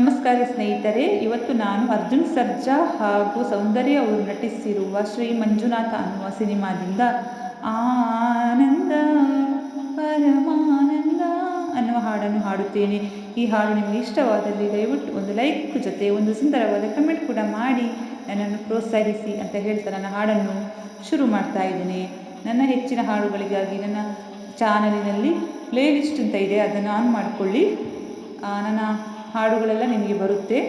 ನಮಸ್ಕಾರ ಸ್ನೇಹಿತರೆ, ಇವತ್ತು ನಾನು ಅರ್ಜುನ್ ಸರ್ಜಾ ಹಾಗೂ ಸೌಂದರ್ಯ ಅವರು ನಟಿಸಿರುವ ಶ್ರೀ ಮಂಜುನಾಥ ಅನ್ನುವ ಸಿನಿಮಾದಿಂದ ಆನಂದ, ಪರಮಾನಂದ ಅನ್ನುವ ಹಾಡನ್ನು ಹಾಡುತ್ತೇನೆ. ಈ ಹಾಡು ನಿಮಗೆ ಇಷ್ಟವಾದಲ್ಲಿ ದಯವಿಟ್ಟು ಒಂದು ಲೈಕ್ ಜೊತೆ ಒಂದು ಸುಂದರವಾದ ಕಮೆಂಟ್ ಕೂಡ ಮಾಡಿ, ನನ್ನನ್ನು ಪ್ರೋತ್ಸಾಹಿಸಿ ಅಂತ ಹೇಳ್ತಾ ನನ್ನ ಹಾಡನ್ನು ಶುರು ಮಾಡ್ತಾ ಇದ್ದೇನೆ. ನನ್ನ ಹೆಚ್ಚಿನ ಹಾಡುಗಳಿಗಾಗಿ ನನ್ನ ಚಾನಲಿನಲ್ಲಿ ಪ್ಲೇಲಿಸ್ಟ್ ಅಂತ ಇದೆ, ಅದನ್ನು ಆನ್ ಮಾಡಿಕೊಳ್ಳಿ. ನನ್ನ ಹಾಡುಗಳೆಲ್ಲ ನಿಮಗೆ ಬರುತ್ತೆ.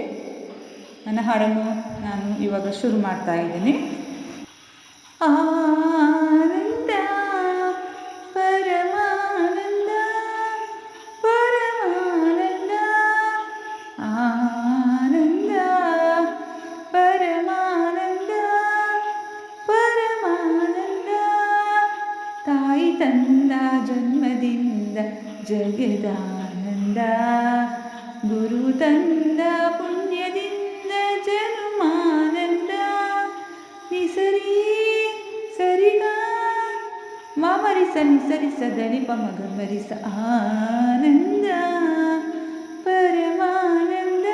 ನನ್ನ ಹಾಡನ್ನು ನಾನು ಇವಾಗ ಶುರು ಮಾಡ್ತಾ ಇದ್ದೀನಿ. ಆನಂದ, ಪರಮಾನಂದ ಪರಮಾನಂದ, ಆನಂದ, ಪರಮಾನಂದ ಪರಮಾನಂದ. ತಾಯಿ ತಂದ ಜನ್ಮದಿಂದ ಜಗದಾನಂದ. ಗುರು ತಂದ ಪುಣ್ಯದಿಂದ ಜನುಮಾನಂದ ನಿಸರಿ ಸರಿಗ ಮಾಮರಿಸ ನಿಸರಿಸ ದಣಿಪ ಮಗ ಮರಿಸ ಆನಂದ ಪರಮಾನಂದ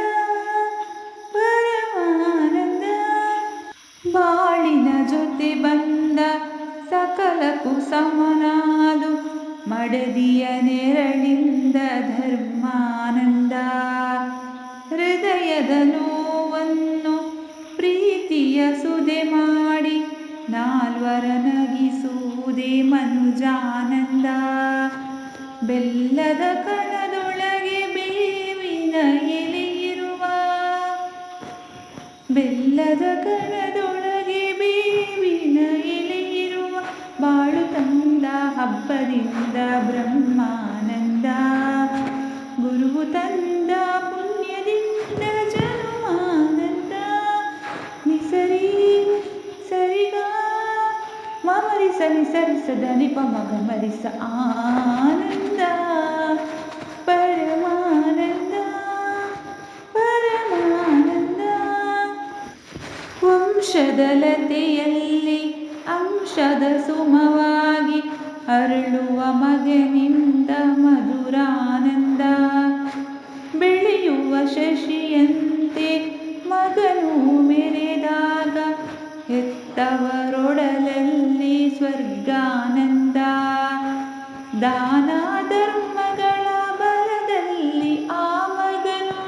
ಪರಮಾನಂದ ಬಾಳಿನ ಜೊತೆ ಬಂದ ಸಕಲಕ್ಕೂ ಸಮನಾದು ಮಡದಿಯ ನೆರಳಿಂದ ಧರ್ಮಾನಂದ, ಹೃದಯದ ನೋವನ್ನು ಪ್ರೀತಿಯ ಸುದೆ ಮಾಡಿ, ನಾಲ್ವರ ನಗಿಸುವುದೇ ಮನುಜಾನಂದ. ಬೆಲ್ಲದ ಕಣದೊಳಗೆ ಬೇವಿನ ಎಲೆಯಿರುವ ಬೆಲ್ಲದ ಕಣದೊಳಗೆ ಹಬ್ಬದಿಂದ ಬ್ರಹ್ಮಾನಂದ ಗುರು ತಂದ ಪುಣ್ಯದಿಂದ ಜನ್ಮಾನಂದ, ನಿಸರಿ ಸರಿಗ ಮಮರಿಸ ಸದ ನಿಪ ಮಗ ಮರಿಸ ಆನಂದ, ಪರಮಾನಂದ ಪರಮಾನಂದ. ವಂಶದ ಲತೆಯಲ್ಲಿ ಅಂಶದ ಸುಮವಾಗಿ ಅರಳುವ ಮಗನಿಂದ ಮಧುರಾನಂದ. ಬೆಳೆಯುವ ಶಶಿಯಂತೆ ಮಗನು ಮೆರೆದಾಗ ಹೆತ್ತವರೊಡಲಲ್ಲಿ ಸ್ವರ್ಗಾನಂದ. ದಾನ ಧರ್ಮಗಳ ಬಲದಲ್ಲಿ ಆ ಮಗನು.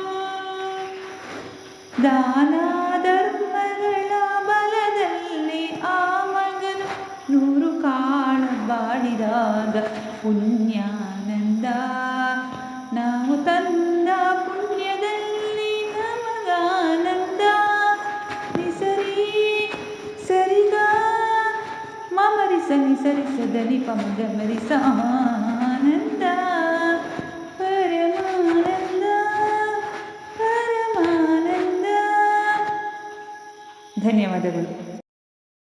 ದಾನ ಬಾಳಿದಾಗ ಪುಣ್ಯಾನಂದ. ನಾವು ತಂದ ಪುಣ್ಯದಲ್ಲಿ ನಮಗಾನಂದ. ನಿಸರಿ ಸರಿಗ ಮಮರಿಸ ನಿಸರಿಸದಲ್ಲಿ ದಲಿಪ ಮರಿಸ ಆನಂದ ಪರಮಾನಂದ ಪರಮಾನಂದ. ಧನ್ಯವಾದಗಳು.